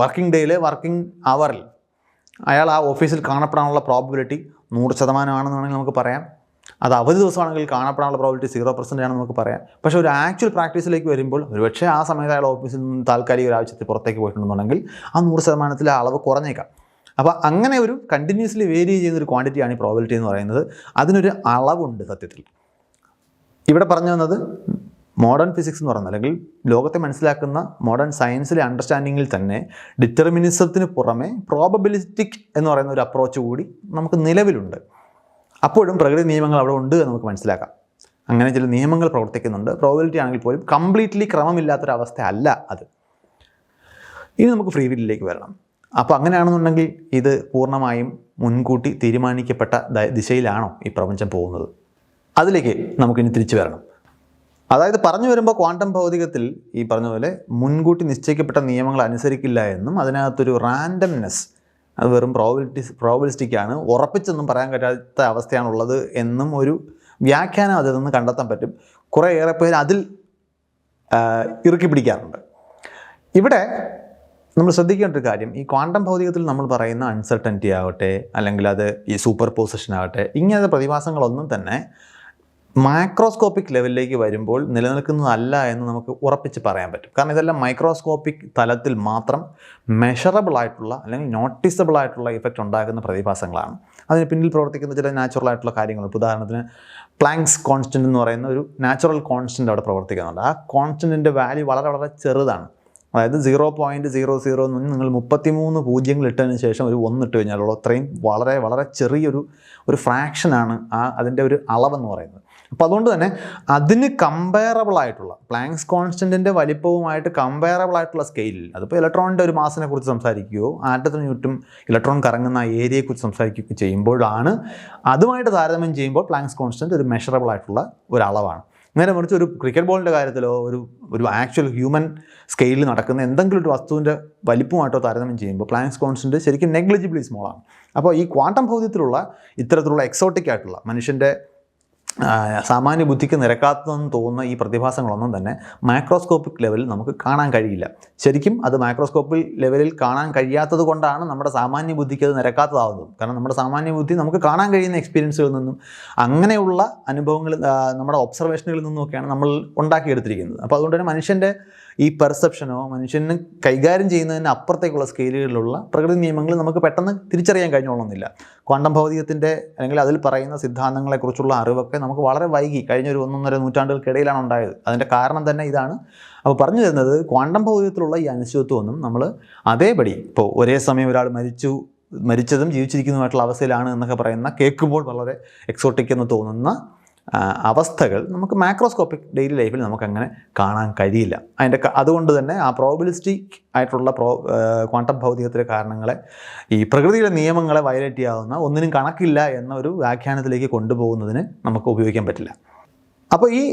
Speaker 1: വർക്കിംഗ് ഡേയിൽ വർക്കിംഗ് അവറിൽ അയാൾ ആ ഓഫീസിൽ കാണപ്പെടാനുള്ള പ്രോബിലിറ്റി നൂറ് ശതമാനമാണെന്നാണെങ്കിൽ നമുക്ക് പറയാം. അത് അവധി ദിവസമാണെങ്കിൽ കാണപ്പെടാനുള്ള പ്രോബിലിറ്റി സീറോ പെർസെന്റ് ആണെന്ന് നമുക്ക് പറയാം. പക്ഷേ ഒരു ആക്ച്വൽ പ്രാക്ടീസിലേക്ക് വരുമ്പോൾ ഒരുപക്ഷെ ആ സമയത്ത് അയാൾ ഓഫീസിൽ നിന്ന് താൽക്കാലിക ഒരു ആവശ്യത്തിൽ പുറത്തേക്ക് പോയിട്ടുണ്ടെന്നുണ്ടെങ്കിൽ ആ നൂറ് ശതമാനത്തിലെ അളവ് കുറഞ്ഞേക്കാം. അപ്പോൾ അങ്ങനെ ഒരു കണ്ടിന്യൂസ്ലി വേരി ചെയ്യുന്ന ഒരു ക്വാണ്ടിറ്റിയാണ് ഈ പ്രോബിലിറ്റി എന്ന് പറയുന്നത്. അതിനൊരു അളവുണ്ട് സത്യത്തിൽ. ഇവിടെ പറഞ്ഞു വന്നത് മോഡേൺ ഫിസിക്സ് എന്ന് പറയുന്നത് അല്ലെങ്കിൽ ലോകത്തെ മനസ്സിലാക്കുന്ന മോഡേൺ സയൻസിലെ അണ്ടർസ്റ്റാൻഡിങ്ങിൽ തന്നെ ഡിറ്റർമിനിസത്തിന് പുറമെ പ്രോബബിലിസ്റ്റിക് എന്ന് പറയുന്ന ഒരു അപ്രോച്ച് കൂടി നമുക്ക് നിലവിലുണ്ട്. അപ്പോഴും പ്രകൃതി നിയമങ്ങൾ അവിടെ ഉണ്ട് എന്ന് നമുക്ക് മനസ്സിലാക്കാം. അങ്ങനെ ചില നിയമങ്ങൾ പ്രവർത്തിക്കുന്നുണ്ട്. പ്രോബിലിറ്റി ആണെങ്കിൽ പോലും കംപ്ലീറ്റ്ലി ക്രമമില്ലാത്തൊരവസ്ഥ അല്ല അത്. ഇനി നമുക്ക് ഫ്രീ വില്ലിലേക്ക് വരണം. അപ്പോൾ അങ്ങനെയാണെന്നുണ്ടെങ്കിൽ ഇത് പൂർണമായും മുൻകൂട്ടി തീരുമാനിക്കപ്പെട്ട ദിശയിലാണോ ഈ പ്രപഞ്ചം പോകുന്നത്? അതിലേക്ക് നമുക്കിനി തിരിച്ചു വരണം. അതായത് പറഞ്ഞു വരുമ്പോൾ ക്വാണ്ടം ഭൗതികത്തിൽ ഈ പറഞ്ഞ പോലെ മുൻകൂട്ടി നിശ്ചയിക്കപ്പെട്ട നിയമങ്ങൾ അനുസരിക്കില്ല എന്നും അതിനകത്തൊരു റാൻഡംനെസ് അത് വെറും പ്രോബിലിറ്റി പ്രോബിലിസ്റ്റിക് ആണ്. ഉറപ്പിച്ചൊന്നും പറയാൻ പറ്റാത്ത അവസ്ഥയാണുള്ളത് എന്നും ഒരു വ്യാഖ്യാനം അതിൽ നിന്ന് കണ്ടെത്താൻ പറ്റും. കുറേ ഏറെ പേര് അതിൽ ഇറുക്കി പിടിക്കാറുണ്ട്. ഇവിടെ നമ്മൾ ശ്രദ്ധിക്കേണ്ട ഒരു കാര്യം ഈ ക്വാണ്ടം ഭൗതികത്തിൽ നമ്മൾ പറയുന്ന അൺസർട്ടനിറ്റി ആവട്ടെ അല്ലെങ്കിൽ അത് ഈ സൂപ്പർ പൊസിഷൻ ആവട്ടെ ഇങ്ങനത്തെ പ്രതിഭാസങ്ങളൊന്നും തന്നെ മൈക്രോസ്കോപ്പിക് ലെവലിലേക്ക് വരുമ്പോൾ നിലനിൽക്കുന്നതല്ല എന്ന് നമുക്ക് ഉറപ്പിച്ച് പറയാൻ പറ്റും. കാരണം ഇതെല്ലാം മൈക്രോസ്കോപ്പിക് തലത്തിൽ മാത്രം മെഷറബിൾ ആയിട്ടുള്ള അല്ലെങ്കിൽ നോട്ടീസബിൾ ആയിട്ടുള്ള ഇഫക്റ്റ് ഉണ്ടാകുന്ന പ്രതിഭാസങ്ങളാണ്. അതിന് പിന്നിൽ പ്രവർത്തിക്കുന്ന ചില നാച്ചുറൽ ആയിട്ടുള്ള കാര്യങ്ങൾ. ഉദാഹരണത്തിന് പ്ലാങ്ക്സ് കോൺസ്റ്റന്റ് എന്ന് പറയുന്ന ഒരു നാച്ചുറൽ കോൺസ്റ്റന്റ് അവിടെ പ്രവർത്തിക്കുന്നുണ്ട്. ആ കോൺസ്റ്റന്റിന്റെ വാല്യൂ വളരെ വളരെ ചെറുതാണ്. അതായത് സീറോ പോയിന്റ് സീറോ സീറോ എന്ന് നിങ്ങൾ മുപ്പത്തിമൂന്ന് പൂജ്യങ്ങൾ ഇട്ടതിന് ശേഷം ഒരു ഒന്നിട്ട് കഴിഞ്ഞാലുള്ള അത്രയും വളരെ വളരെ ചെറിയൊരു ഒരു ഫ്രാക്ഷനാണ് ആ അതിന്റെ ഒരു അളവെന്ന് പറയുന്നത്. അപ്പോൾ അതുകൊണ്ട് തന്നെ അതിന് കമ്പയറബിൾ ആയിട്ടുള്ള പ്ലാങ്ക്സ് കോൺസ്റ്റന്റിന്റെ വലിപ്പവുമായിട്ട് കമ്പയറബിൾ ആയിട്ടുള്ള സ്കെയിലിൽ അതിപ്പോൾ ഇലക്ട്രോണിന്റെ ഒരു മാസിനെ കുറിച്ച് സംസാരിക്കുകയോ ആറ്റത്തിന് ചുറ്റും ഇലക്ട്രോൺ കറങ്ങുന്ന ഏരിയയെക്കുറിച്ച് സംസാരിക്കുകയൊക്കെ ചെയ്യുമ്പോഴാണ് അതുമായിട്ട് താരതമ്യം ചെയ്യുമ്പോൾ പ്ലാങ്ക്സ് കോൺസ്റ്റന്റ് ഒരു മെഷറബിൾ ആയിട്ടുള്ള ഒരു അളവാണ്. നേരെ മറിച്ച് ഒരു ക്രിക്കറ്റ് ബോളിന്റെ കാര്യത്തിലോ ഒരു ഒരു ആക്ച്വൽ ഹ്യൂമൻ സ്കെയിലിൽ നടക്കുന്ന എന്തെങ്കിലും ഒരു വസ്തുവിന്റെ വലിപ്പമായിട്ടോ താരതമ്യം ചെയ്യുമ്പോൾ പ്ലാങ്ക്സ് കോൺസ്റ്റന്റ് ശരിക്കും നെഗ്ലിജിബിളി സ്മോളാണ് അപ്പോൾ ഈ ക്വാണ്ടം ഭൗതികത്തിലുള്ള ഇത്തരത്തിലുള്ള എക്സോട്ടിക് ആയിട്ടുള്ള മനുഷ്യന്റെ സാമാന്യ ബുദ്ധിക്ക് നിരക്കാത്തതെന്ന് തോന്നുന്ന ഈ പ്രതിഭാസങ്ങളൊന്നും തന്നെ മാക്രോസ്കോപ്പിക് ലെവലിൽ നമുക്ക് കാണാൻ കഴിയില്ല. ശരിക്കും അത് മൈക്രോസ്കോപ്പിക് ലെവലിൽ കാണാൻ കഴിയാത്തത് കൊണ്ടാണ് നമ്മുടെ സാമാന്യ ബുദ്ധിക്ക് അത് നിരക്കാത്തതാവുന്നത്. കാരണം നമ്മുടെ സാമാന്യ ബുദ്ധി നമുക്ക് കാണാൻ കഴിയുന്ന എക്സ്പീരിയൻസുകളിൽ നിന്നും അങ്ങനെയുള്ള അനുഭവങ്ങൾ നമ്മുടെ ഒബ്സർവേഷനുകളിൽ നിന്നുമൊക്കെയാണ് നമ്മൾ ഉണ്ടാക്കിയെടുത്തിരിക്കുന്നത്. അപ്പോൾ അതുകൊണ്ട് തന്നെ മനുഷ്യന്റെ ഈ പെർസെപ്ഷനോ മനുഷ്യന് കൈകാര്യം ചെയ്യുന്നതിന് അപ്പുറത്തേക്കുള്ള സ്കെയിലുകളിലുള്ള പ്രകൃതി നിയമങ്ങൾ നമുക്ക് പെട്ടെന്ന് തിരിച്ചറിയാൻ കഴിഞ്ഞോളണമെന്നില്ല. ക്വാണ്ടം ഭൗതികത്തിന്റെ അല്ലെങ്കിൽ അതിൽ പറയുന്ന സിദ്ധാന്തങ്ങളെക്കുറിച്ചുള്ള അറിവൊക്കെ നമുക്ക് വളരെ വൈകി കഴിഞ്ഞ ഒരു ഒന്നൊന്നര നൂറ്റാണ്ടുകൾക്കിടയിലാണ് ഉണ്ടായത്. അതിന്റെ കാരണം തന്നെ ഇതാണ്. അപ്പോൾ പറഞ്ഞു തരുന്നത് ക്വാണ്ടം ഭൗതികത്തിലുള്ള ഈ അനിശ്ചിതത്വമൊന്നും നമ്മൾ അതേപടി ഇപ്പോൾ ഒരേ സമയം ഒരാൾ മരിച്ചു മരിച്ചതും ജീവിച്ചിരിക്കുന്നതുമായിട്ടുള്ള അവസ്ഥയിലാണ് എന്നൊക്കെ പറയുന്ന കേൾക്കുമ്പോൾ വളരെ എക്സോട്ടിക് എന്ന് തോന്നുന്ന അവസ്ഥകൾ നമുക്ക് മാക്രോസ്കോപ്പിക് ഡെയിലി ലൈഫിൽ നമുക്ക് അങ്ങനെ കാണാൻ കഴിയില്ല. അതിന്റെ അതുകൊണ്ട് തന്നെ ആ പ്രോബിലിസ്റ്റിക് ആയിട്ടുള്ള പ്രോ ക്വാണ്ടം ഭൗതികത്തിലെ കാരണങ്ങളെ ഈ പ്രകൃതിയുടെ നിയമങ്ങളെ വയലേറ്റ് ചെയ്യാവുന്ന ഒന്നിനും കണക്കില്ല എന്ന ഒരു വ്യാഖ്യാനത്തിലേക്ക് കൊണ്ടുപോകുന്നതിന് നമുക്ക് ഉപയോഗിക്കാൻ പറ്റില്ല. അപ്പോൾ ഈ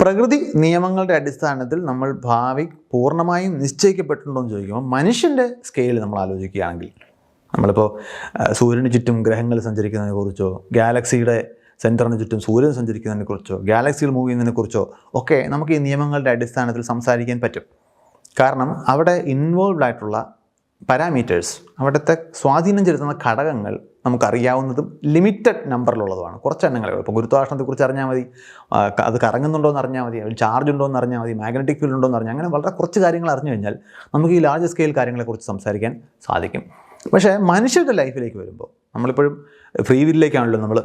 Speaker 1: പ്രകൃതി നിയമങ്ങളുടെ അടിസ്ഥാനത്തിൽ നമ്മൾ ഭാവി പൂർണമായും നിശ്ചയിക്കപ്പെട്ടിട്ടുണ്ടോ എന്ന് ചോദിക്കുമ്പോൾ മനുഷ്യന്റെ സ്കെയിലിൽ നമ്മൾ ആലോചിക്കുകയാണെങ്കിൽ നമ്മളിപ്പോൾ സൂര്യന് ചുറ്റും ഗ്രഹങ്ങൾ സഞ്ചരിക്കുന്നതിനെ കുറിച്ചോ ഗാലക്സിയുടെ സെന്ററിന് ചുറ്റും സൂര്യൻ സഞ്ചരിക്കുന്നതിനെക്കുറിച്ചോ ഗാലക്സികൾ മൂവ് ചെയ്യുന്നതിനെക്കുറിച്ചോ ഒക്കെ നമുക്ക് ഈ നിയമങ്ങളുടെ അടിസ്ഥാനത്തിൽ സംസാരിക്കാൻ പറ്റും. കാരണം അവിടെ ഇൻവോൾവ് ആയിട്ടുള്ള പാരാമീറ്റേഴ്സ് അവിടുത്തെ സ്വാധീനം ചെലുത്തുന്ന ഘടകങ്ങൾ നമുക്കറിയാവുന്നതും ലിമിറ്റഡ് നമ്പറിലുള്ളതുമാണ് കുറച്ച് എണ്ണങ്ങളെ ഇപ്പോൾ ഗുരുത്വാകർഷണത്തെക്കുറിച്ച് അറിഞ്ഞാൽ മതി. അത് കറങ്ങുന്നുണ്ടോ എന്ന് അറിഞ്ഞാൽ മതി. അതിൽ ചാർജ് ഉണ്ടോ എന്ന് അറിഞ്ഞാൽ മതി. മാഗ്നറ്റിക് ഫീൽഡ് ഉണ്ടോ എന്ന് അറിഞ്ഞാൽ അങ്ങനെ വളരെ കുറച്ച് കാര്യങ്ങൾ അറിഞ്ഞു കഴിഞ്ഞാൽ നമുക്ക് ഈ ലാർജ് സ്കെയിൽ കാര്യങ്ങളെക്കുറിച്ച് സംസാരിക്കാൻ സാധിക്കും. പക്ഷേ മനുഷ്യരുടെ ലൈഫിലേക്ക് വരുമ്പോൾ നമ്മളിപ്പോഴും ഫ്രീ വില്ലിലേക്കാണല്ലോ നമ്മൾ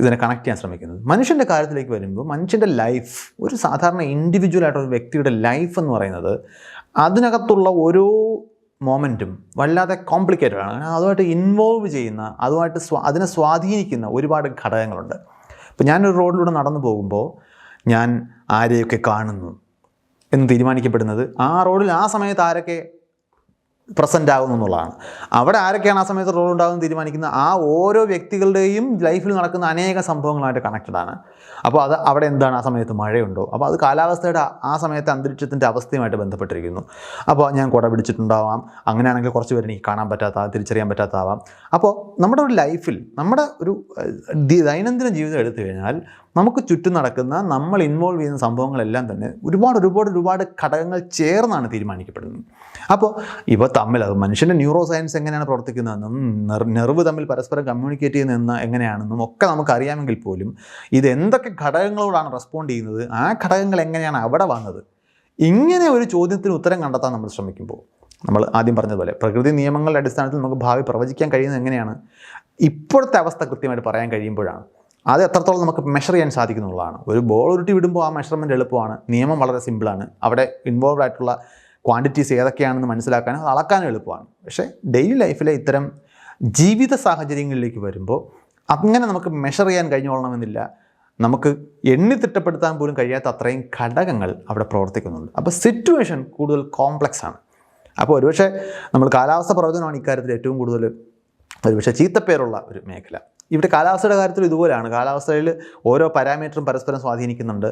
Speaker 1: ഇതിനെ കണക്ട് ചെയ്യാൻ ശ്രമിക്കുന്നത്. മനുഷ്യന്റെ കാര്യത്തിലേക്ക് വരുമ്പോൾ മനുഷ്യന്റെ ലൈഫ് ഒരു സാധാരണ ഒരു വ്യക്തിയുടെ ലൈഫ് എന്ന് പറയുന്നത് അതിനകത്തുള്ള ഓരോ മൊമെന്റും വല്ലാതെ കോംപ്ലിക്കേറ്റഡ് ആണ്. അതുമായിട്ട് ഇൻവോൾവ് ചെയ്യുന്ന അതുമായിട്ട് സ്വാ അതിനെ സ്വാധീനിക്കുന്ന ഒരുപാട് ഘടകങ്ങളുണ്ട്. ഇപ്പം ഞാനൊരു റോഡിലൂടെ നടന്നു പോകുമ്പോൾ ഞാൻ ആരെയൊക്കെ കാണുന്നു എന്ന് തീരുമാനിക്കപ്പെടുന്നത് ആ റോഡിൽ ആ സമയത്ത് ആരൊക്കെ പ്രസന്റ് ആകുന്നു എന്നുള്ളതാണ്. അവിടെ ആരൊക്കെയാണ് ആ സമയത്ത് റോൾ ഉണ്ടാകുന്നത് തീരുമാനിക്കുന്നത് ആ ഓരോ വ്യക്തികളുടെയും ലൈഫിൽ നടക്കുന്ന അനേക സംഭവങ്ങളായിട്ട് കണക്റ്റഡ് ആണ്. അപ്പോൾ അത് അവിടെ എന്താണ് ആ സമയത്ത് മഴയുണ്ടോ? അപ്പോൾ അത് കാലാവസ്ഥയുടെ ആ- സമയത്തെ അന്തരീക്ഷത്തിന്റെ അവസ്ഥയുമായിട്ട് ബന്ധപ്പെട്ടിരിക്കുന്നു. അപ്പോൾ ഞാൻ കുട പിടിച്ചിട്ടുണ്ടാവാം. അങ്ങനെയാണെങ്കിൽ കുറച്ച് പേര് എനിക്ക് കാണാൻ പറ്റാത്ത തിരിച്ചറിയാൻ പറ്റാത്തതാവാം. അപ്പോൾ നമ്മുടെ ഒരു ലൈഫിൽ നമ്മുടെ ഒരു ദൈനംദിന ജീവിതം എടുത്തു കഴിഞ്ഞാൽ നമുക്ക് ചുറ്റും നടക്കുന്ന നമ്മൾ ഇൻവോൾവ് ചെയ്യുന്ന സംഭവങ്ങളെല്ലാം തന്നെ ഒരുപാട് ഒരുപാട് ഒരുപാട് ഘടകങ്ങൾ ചേർന്നാണ് തീരുമാനിക്കപ്പെടുന്നത്. അപ്പോൾ ഇവ തമ്മിൽ അത് മനുഷ്യന്റെ ന്യൂറോ സയൻസ് എങ്ങനെയാണ് പ്രവർത്തിക്കുന്നതെന്നും നെർ- നെർവ് തമ്മിൽ പരസ്പരം കമ്മ്യൂണിക്കേറ്റ് ചെയ്യുന്ന എങ്ങനെയാണെന്നും ഒക്കെ നമുക്ക് അറിയാമെങ്കിൽ പോലും ഇത് എന്തൊക്കെ ഘടകങ്ങളോടാണ് റെസ്പോണ്ട് ചെയ്യുന്നത്. ആ ഘടകങ്ങൾ എങ്ങനെയാണ് അവിടെ വന്നത്? ഇങ്ങനെ ഒരു ചോദ്യത്തിന് ഉത്തരം കണ്ടെത്താൻ നമ്മൾ ശ്രമിക്കുമ്പോൾ നമ്മൾ ആദ്യം പറഞ്ഞതുപോലെ പ്രകൃതി നിയമങ്ങളുടെ അടിസ്ഥാനത്തിൽ നമുക്ക് ഭാവി പ്രവചിക്കാൻ കഴിയുന്നത് എങ്ങനെയാണ്? ഇപ്പോഴത്തെ അവസ്ഥ കൃത്യമായിട്ട് പറയാൻ കഴിയുമ്പോഴാണ്. അത് എത്രത്തോളം നമുക്ക് മെഷർ ചെയ്യാൻ സാധിക്കുന്നുള്ളതാണ് ഒരു ബോൾ ഉരുട്ടി വിടുമ്പോൾ ആ മെഷർമെന്റ് എളുപ്പമാണ്. നിയമം വളരെ സിമ്പിളാണ് അവിടെ ഇൻവോൾവ് ആയിട്ടുള്ള ക്വാണ്ടിറ്റീസ് ഏതൊക്കെയാണെന്ന് മനസ്സിലാക്കാനും അത് അളക്കാനും എളുപ്പമാണ്. പക്ഷേ ഡെയിലി ലൈഫിലെ ഇത്തരം ജീവിത സാഹചര്യങ്ങളിലേക്ക് വരുമ്പോൾ അങ്ങനെ നമുക്ക് മെഷർ ചെയ്യാൻ കഴിഞ്ഞോളണമെന്നില്ല. നമുക്ക് എണ്ണി തിട്ടപ്പെടുത്താൻ പോലും കഴിയാത്ത അത്രയും ഘടകങ്ങൾ അവിടെ പ്രവർത്തിക്കുന്നുണ്ട്. അപ്പോൾ സിറ്റുവേഷൻ കൂടുതൽ കോംപ്ലക്സ് ആണ്. അപ്പോൾ ഒരുപക്ഷെ നമ്മൾ കാലാവസ്ഥ പ്രവചനമാണ് ഇക്കാര്യത്തിൽ ഏറ്റവും കൂടുതൽ ഒരുപക്ഷെ ചീത്തപ്പേരുള്ള ഒരു മേഖല. ഇവിടെ കാലാവസ്ഥയുടെ കാര്യത്തിൽ ഇതുപോലെയാണ്. കാലാവസ്ഥയിൽ ഓരോ പാരാമീറ്ററും പരസ്പരം സ്വാധീനിക്കുന്നുണ്ട്.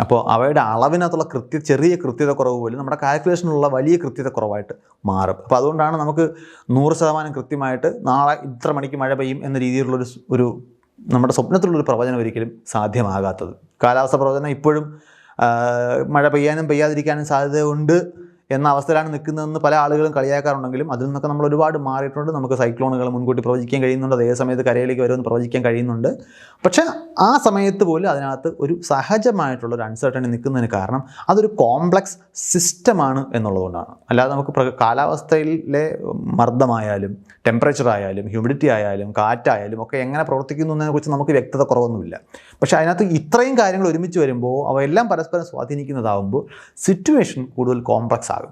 Speaker 1: അപ്പോൾ അവയുടെ അളവിനകത്തുള്ള കൃത്യ ചെറിയ കൃത്യത കുറവ് പോലും നമ്മുടെ കാൽക്കുലേഷനിലുള്ള വലിയ കൃത്യത കുറവായിട്ട് മാറും. അപ്പോൾ അതുകൊണ്ടാണ് നമുക്ക് നൂറ് ശതമാനം കൃത്യമായിട്ട് നാളെ ഇത്ര മണിക്ക് മഴ പെയ്യും എന്ന രീതിയിലുള്ളൊരു ഒരു നമ്മുടെ സ്വപ്നത്തിലുള്ളൊരു പ്രവചനം ഒരിക്കലും സാധ്യമാകാത്തത്. കാലാവസ്ഥ പ്രവചനം ഇപ്പോഴും മഴ പെയ്യാനും പെയ്യാതിരിക്കാനും സാധ്യതയുണ്ട് എന്ന അവസ്ഥയിലാണ് നിൽക്കുന്നതെന്ന് പല ആളുകളും കളിയാക്കാറുണ്ടെങ്കിലും അതിൽ നിന്നൊക്കെ നമ്മൾ ഒരുപാട് മാറിയിട്ടുണ്ട്. നമുക്ക് സൈക്ലോണുകൾ മുൻകൂട്ടി പ്രവചിക്കാൻ കഴിയുന്നുണ്ട്. അതേ സമയത്ത് കരയിലേക്ക് വരുമെന്ന് പ്രവചിക്കാൻ കഴിയുന്നുണ്ട്. പക്ഷേ ആ സമയത്ത് പോലും അതിനകത്ത് ഒരു സഹജമായിട്ടുള്ള ഒരു അൺസർട്ടണി നിൽക്കുന്നതിന് കാരണം അതൊരു കോംപ്ലക്സ് സിസ്റ്റമാണ് എന്നുള്ളതുകൊണ്ടാണ്. അല്ലാതെ നമുക്ക് കാലാവസ്ഥയിലെ മർദ്ദമായാലും ടെമ്പറേച്ചർ ആയാലും ഹ്യൂമിഡിറ്റി ആയാലും കാറ്റായാലും ഒക്കെ എങ്ങനെ പ്രവർത്തിക്കുന്നു എന്നതിനെക്കുറിച്ച് നമുക്ക് വ്യക്തത കുറവൊന്നുമില്ല. പക്ഷേ അതിനകത്ത് ഇത്രയും കാര്യങ്ങൾ ഒരുമിച്ച് വരുമ്പോൾ അവയെല്ലാം പരസ്പരം സ്വാധീനിക്കുന്നതാകുമ്പോൾ സിറ്റുവേഷൻ കൂടുതൽ കോംപ്ലക്സ് ആകും.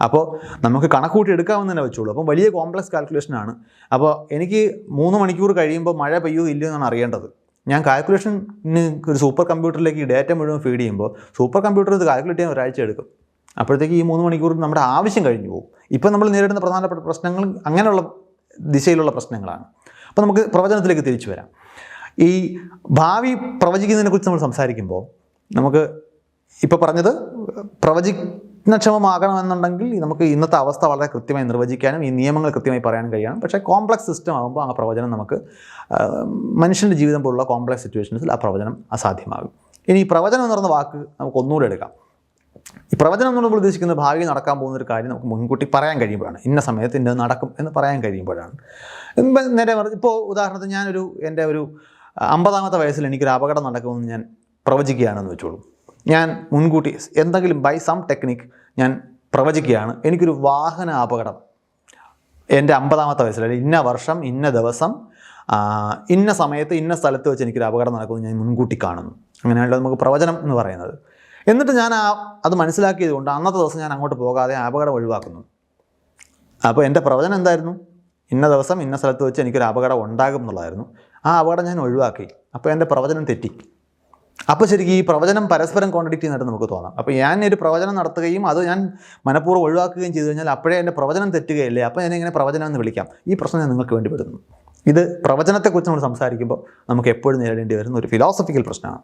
Speaker 1: അപ്പോൾ നമുക്ക് കണക്കൂട്ടി എടുക്കാമെന്ന് തന്നെ വെച്ചോളൂ. അപ്പം വലിയ കോംപ്ലക്സ് കാൽക്കുലേഷൻ ആണ്. അപ്പോൾ എനിക്ക് മൂന്ന് മണിക്കൂർ കഴിയുമ്പോൾ മഴ പെയ്യോ ഇല്ലയോ എന്നാണ് അറിയേണ്ടത്. ഞാൻ കാൽക്കുലേഷന് ഒരു സൂപ്പർ കമ്പ്യൂട്ടറിലേക്ക് ഈ ഡേറ്റ മുഴുവൻ ഫീഡ് ചെയ്യുമ്പോൾ സൂപ്പർ കമ്പ്യൂട്ടർ ഇത് കാൽക്കുലേറ്റ് ചെയ്യാൻ ഒരാഴ്ച എടുക്കും. അപ്പോഴത്തേക്ക് ഈ മൂന്ന് മണിക്കൂർ നമ്മുടെ ആവശ്യം കഴിഞ്ഞു പോകും. ഇപ്പം നമ്മൾ നേരിടുന്ന പ്രധാനപ്പെട്ട പ്രശ്നങ്ങൾ അങ്ങനെയുള്ള ദിശയിലുള്ള പ്രശ്നങ്ങളാണ്. അപ്പോൾ നമുക്ക് പ്രവചനത്തിലേക്ക് തിരിച്ചു വരാം. ഈ ഭാവി പ്രവചിക്കുന്നതിനെക്കുറിച്ച് നമ്മൾ സംസാരിക്കുമ്പോൾ നമുക്ക് ഇപ്പോൾ പറഞ്ഞത് പ്രവചനക്ഷമമാകണമെന്നുണ്ടെങ്കിൽ നമുക്ക് ഇന്നത്തെ അവസ്ഥ വളരെ കൃത്യമായി നിർവചിക്കാനും ഈ നിയമങ്ങൾ കൃത്യമായി പറയാനും കഴിയണം. പക്ഷേ കോംപ്ലക്സ് സിസ്റ്റം ആകുമ്പോൾ ആ പ്രവചനം നമുക്ക് മനുഷ്യന്റെ ജീവിതം പോലുള്ള കോംപ്ലക്സ് സിറ്റുവേഷൻസിൽ ആ പ്രവചനം അസാധ്യമാകും. ഇനി ഈ പ്രവചനം എന്ന് പറയുന്ന വാക്ക് നമുക്ക് ഒന്നുകൂടെ എടുക്കാം. ഈ പ്രവചനം എന്ന് നമ്മൾ ഉദ്ദേശിക്കുന്നത് ഭാവിയിൽ നടക്കാൻ പോകുന്ന ഒരു കാര്യം നമുക്ക് മുൻകൂട്ടി പറയാൻ കഴിയുമ്പോഴാണ്. ഇന്ന സമയത്ത് ഇന്നത് നടക്കും എന്ന് പറയാൻ കഴിയുമ്പോഴാണ്. നേരെ ഇപ്പോൾ ഉദാഹരണത്തിന് ഞാനൊരു എന്റെ ഒരു അമ്പതാമത്തെ വയസ്സിൽ എനിക്കൊരു അപകടം നടക്കുമെന്ന് ഞാൻ പ്രവചിക്കുകയാണെന്ന് വെച്ചോളൂ. ഞാൻ മുൻകൂട്ടി എന്തെങ്കിലും ബൈ സം ടെക്നിക് ഞാൻ പ്രവചിക്കുകയാണ്. എനിക്കൊരു വാഹന അപകടം. എന്റെ അമ്പതാമത്തെ വയസ്സിൽ ഇന്ന വർഷം ഇന്ന ദിവസം ഇന്ന സമയത്ത് ഇന്ന സ്ഥലത്ത് വെച്ച് എനിക്കൊരു അപകടം നടക്കുമെന്ന് ഞാൻ മുൻകൂട്ടി കാണുന്നു. അങ്ങനെയാണല്ലോ നമുക്ക് പ്രവചനം എന്ന് പറയുന്നത്. എന്നിട്ട് ഞാൻ ആ അത് മനസ്സിലാക്കിയത് കൊണ്ട് അന്നത്തെ ദിവസം ഞാൻ അങ്ങോട്ട് പോകാതെ അപകടം ഒഴിവാക്കുന്നു. അപ്പോൾ എന്റെ പ്രവചനം എന്തായിരുന്നു? ഇന്ന ദിവസം ഇന്ന സ്ഥലത്ത് വെച്ച് എനിക്കൊരു അപകടം ഉണ്ടാകും എന്നുള്ളതായിരുന്നു. ആ അപകടം ഞാൻ ഒഴിവാക്കി. അപ്പോൾ എന്റെ പ്രവചനം തെറ്റി. അപ്പോൾ ശരിക്കും ഈ പ്രവചനം പരസ്പരം കോൺട്രഡിക്റ്റ് ചെയ്യുന്നതായിട്ട് നമുക്ക് തോന്നാം. അപ്പോൾ ഞാൻ ഒരു പ്രവചനം നടത്തുകയും അത് ഞാൻ മനഃപൂർവം ഒഴിവാക്കുകയും ചെയ്തു കഴിഞ്ഞാൽ അപ്പോഴേ എന്റെ പ്രവചനം തെറ്റുകയല്ലേ? അപ്പോൾ ഞാൻ എങ്ങനെ പ്രവചനം എന്ന് വിളിക്കാം. ഈ പ്രശ്നം ഞാൻ നിങ്ങൾക്ക് വേണ്ടി പെടുന്നു. ഇത് പ്രവചനത്തെക്കുറിച്ച് നമ്മൾ സംസാരിക്കുമ്പോൾ നമുക്ക് എപ്പോഴും നേരിടേണ്ടി വരുന്ന ഒരു ഫിലോസഫിക്കൽ പ്രശ്നമാണ്.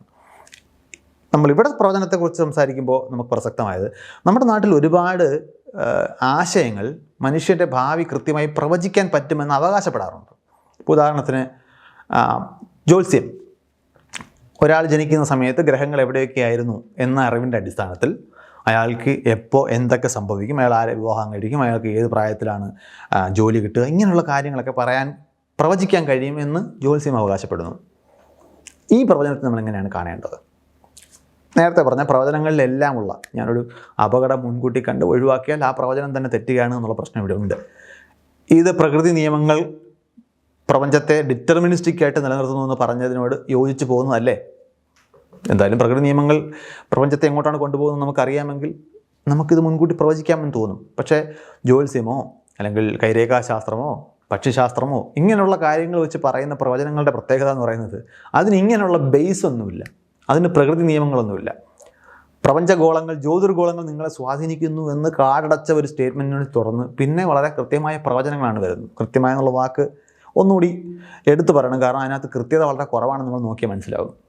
Speaker 1: നമ്മളിവിടെ പ്രവചനത്തെക്കുറിച്ച് സംസാരിക്കുമ്പോൾ നമുക്ക് പ്രസക്തമായത് നമ്മുടെ നാട്ടിൽ ഒരുപാട് ആശയങ്ങൾ മനുഷ്യന്റെ ഭാവി കൃത്യമായി പ്രവചിക്കാൻ പറ്റുമെന്ന് അവകാശപ്പെടാറുണ്ട്. ഉദാഹരണത്തിന് ജോത്സ്യം. ഒരാൾ ജനിക്കുന്ന സമയത്ത് ഗ്രഹങ്ങൾ എവിടെയൊക്കെ ആയിരുന്നു എന്ന അറിവിന്റെ അടിസ്ഥാനത്തിൽ അയാൾക്ക് എപ്പോൾ എന്തൊക്കെ സംഭവിക്കും അയാൾ ആരെ വിവാഹം കഴിക്കും അയാൾക്ക് ഏത് പ്രായത്തിലാണ് ജോലി കിട്ടുക ഇങ്ങനെയുള്ള കാര്യങ്ങളൊക്കെ പറയാൻ പ്രവചിക്കാൻ കഴിയുമെന്ന് ജ്യോത്സ്യം അവകാശപ്പെടുന്നു. ഈ പ്രവചനത്തെ നമ്മൾ എങ്ങനെയാണ് കാണേണ്ടത്? നേരത്തെ പറഞ്ഞ പ്രവചനങ്ങളിലെല്ലാം ഉള്ള ഞാനൊരു അപകടം മുൻകൂട്ടി കണ്ട് ഒഴിവാക്കിയാൽ ആ പ്രവചനം തന്നെ തെറ്റുകയാണ് എന്നുള്ള പ്രശ്നം ഇവിടെ ഉണ്ട്. ഇത് പ്രകൃതി നിയമങ്ങൾ പ്രപഞ്ചത്തെ ഡിറ്റർമിനിസ്റ്റിക് ആയിട്ട് നിലനിർത്തുന്നു എന്ന് പറഞ്ഞതിനോട് യോജിച്ച് പോകുന്നതല്ലേ? എന്തായാലും പ്രകൃതി നിയമങ്ങൾ പ്രപഞ്ചത്തെ എങ്ങോട്ടാണ് കൊണ്ടുപോകുന്നത് നമുക്കറിയാമെങ്കിൽ നമുക്കിത് മുൻകൂട്ടി പ്രവചിക്കാമെന്ന് തോന്നും. പക്ഷേ ജ്യോത്സ്യമോ അല്ലെങ്കിൽ കൈരേഖാശാസ്ത്രമോ പക്ഷിശാസ്ത്രമോ ഇങ്ങനെയുള്ള കാര്യങ്ങൾ വെച്ച് പറയുന്ന പ്രവചനങ്ങളുടെ പ്രത്യേകത എന്ന് പറയുന്നത് അതിന് ഇങ്ങനെയുള്ള ബേസ് ഒന്നുമില്ല. അതിന് പ്രകൃതി നിയമങ്ങളൊന്നുമില്ല. പ്രപഞ്ചഗോളങ്ങൾ ജ്യോതിർഗോളങ്ങൾ നിങ്ങളെ സ്വാധീനിക്കുന്നു എന്ന് കാടടച്ച ഒരു സ്റ്റേറ്റ്മെന്റിനോട് തുറന്ന് പിന്നെ വളരെ കൃത്യമായ പ്രവചനങ്ങളാണ് വരുന്നത്. കൃത്യമായ എന്നുള്ള വാക്ക് ഒന്നുകൂടി എടുത്തു പറയണം. കാരണം അതിനകത്ത് കൃത്യത വളരെ കുറവാണെന്ന് നമ്മൾ നോക്കിയാൽ മനസ്സിലാവും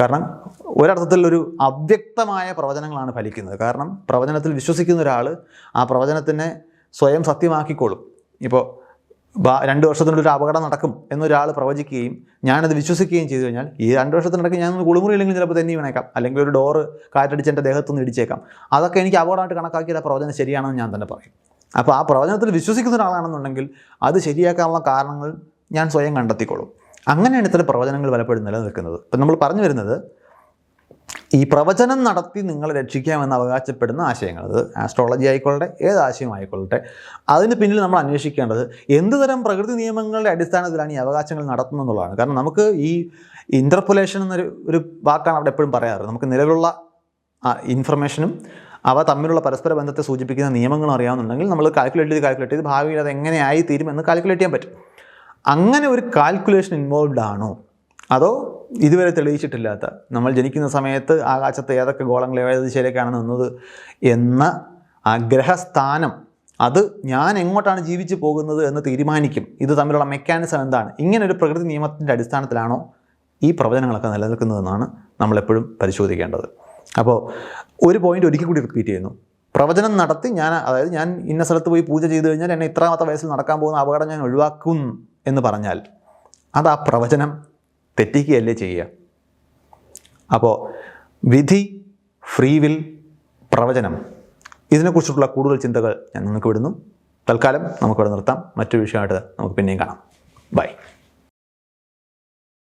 Speaker 1: കാരണം ഒരർത്ഥത്തിൽ ഒരു അവ്യക്തമായ പ്രവചനങ്ങളാണ് ഫലിക്കുന്നത്. കാരണം പ്രവചനത്തിൽ വിശ്വസിക്കുന്ന ഒരാൾ ആ പ്രവചനത്തിനെ സ്വയം സത്യമാക്കിക്കോളും. ഇപ്പോൾ രണ്ട് വർഷത്തിനുള്ളിൽ ഒരു അപകടം നടക്കും എന്നൊരാൾ പ്രവചിക്കുകയും ഞാനത് വിശ്വസിക്കുകയും ചെയ്തു കഴിഞ്ഞാൽ ഈ രണ്ട് വർഷത്തിനിടയ്ക്ക് ഞാൻ കുളിമുറിയില്ലെങ്കിൽ ചിലപ്പോൾ തന്നെ വീണേക്കാം. അല്ലെങ്കിൽ ഒരു ഡോറ് കാറ്റടിച്ച് എന്റെ ദേഹത്തുനിന്ന് ഇടിച്ചേക്കാം. അതൊക്കെ എനിക്ക് അപകടമായിട്ട് കണക്കാക്കിയാൽ ആ പ്രവചനം ശരിയാണെന്ന് ഞാൻ തന്നെ പറയും. അപ്പോൾ ആ പ്രവചനത്തിൽ വിശ്വസിക്കുന്ന ഒരാളാണെന്നുണ്ടെങ്കിൽ അത് ശരിയാക്കാനുള്ള കാരണങ്ങൾ ഞാൻ സ്വയം കണ്ടെത്തിക്കോളും. അങ്ങനെയാണ് ഇത്തരം പ്രവചനങ്ങൾ പലപ്പോഴും നിലനിൽക്കുന്നത്. ഇപ്പം നമ്മൾ പറഞ്ഞു വരുന്നത് ഈ പ്രവചനം നടത്തി നിങ്ങളെ രക്ഷിക്കാമെന്ന് അവകാശപ്പെടുന്ന ആശയങ്ങൾ. അത് ആസ്ട്രോളജി ആയിക്കൊള്ളട്ടെ ഏത് ആശയം ആയിക്കൊള്ളട്ടെ അതിന് പിന്നിൽ നമ്മൾ അന്വേഷിക്കേണ്ടത് എന്ത് തരം പ്രകൃതി നിയമങ്ങളുടെ അടിസ്ഥാനത്തിലാണ് ഈ അവകാശങ്ങൾ നടത്തുന്നത് എന്നുള്ളതാണ് കാരണം നമുക്ക് ഈ ഇന്റർപൊലേഷൻ എന്നൊരു ഒരു വാക്കാണ് അവിടെ എപ്പോഴും പറയാറ്. നമുക്ക് നിലവിലുള്ള ഇൻഫർമേഷനും അവ തമ്മിലുള്ള പരസ്പര ബന്ധത്തെ സൂചിപ്പിക്കുന്ന നിയമങ്ങളും അറിയാമെന്നുണ്ടെങ്കിൽ നമ്മൾ കാൽക്കുലേറ്റ് ചെയ്ത് കാൽക്കുലേറ്റ് ചെയ്ത് ഭാവിയിൽ അത് എങ്ങനെയായി തീരുമെന്ന് കാൽക്കുലേറ്റ് ചെയ്യാൻ പറ്റും. അങ്ങനെ ഒരു കാൽക്കുലേഷൻ ഇൻവോൾവ് ആണോ? അതോ ഇതുവരെ തെളിയിച്ചിട്ടില്ലാത്ത നമ്മൾ ജനിക്കുന്ന സമയത്ത് ആകാശത്ത് ഏതൊക്കെ ഗോളങ്ങൾ ഏത് ദിശയിലേക്കാണ് നിന്നത് എന്ന ആ ഗ്രഹസ്ഥാനം അത് ഞാൻ എങ്ങോട്ടാണ് ജീവിച്ചു പോകുന്നത് എന്ന് തീരുമാനിക്കും. ഇത് തമ്മിലുള്ള മെക്കാനിസം എന്താണ്? ഇങ്ങനെ ഒരു പ്രകൃതി നിയമത്തിന്റെ അടിസ്ഥാനത്തിലാണോ ഈ പ്രവചനങ്ങളൊക്കെ നിലനിൽക്കുന്നതെന്നാണ് നമ്മളെപ്പോഴും പരിശോധിക്കേണ്ടത്. അപ്പോൾ ഒരു പോയിന്റ് ഒരിക്കൽ കൂടി റിപ്പീറ്റ് ചെയ്യുന്നു. പ്രവചനം നടത്തി ഞാൻ അതായത് ഞാൻ ഇന്ന സ്ഥലത്ത് പോയി പൂജ ചെയ്തു കഴിഞ്ഞാൽ എന്നെ ഇത്രാമത്തെ വയസ്സിൽ നടക്കാൻ പോകുന്ന അപകടം ഞാൻ ഒഴിവാക്കും. എന്ന് പറഞ്ഞാൽ അത് ആ പ്രവചനം തെറ്റിക്കുകയല്ലേ ചെയ്യുക. അപ്പോൾ വിധി ഫ്രീ വിൽ പ്രവചനം ഇതിനെക്കുറിച്ചിട്ടുള്ള കൂടുതൽ ചിന്തകൾ ഞാൻ നിങ്ങൾക്ക് വിടുന്നു. തൽക്കാലം നമുക്കിവിടെ നിർത്താം. മറ്റൊരു വിഷയമായിട്ട് നമുക്ക് പിന്നെയും കാണാം. ബൈ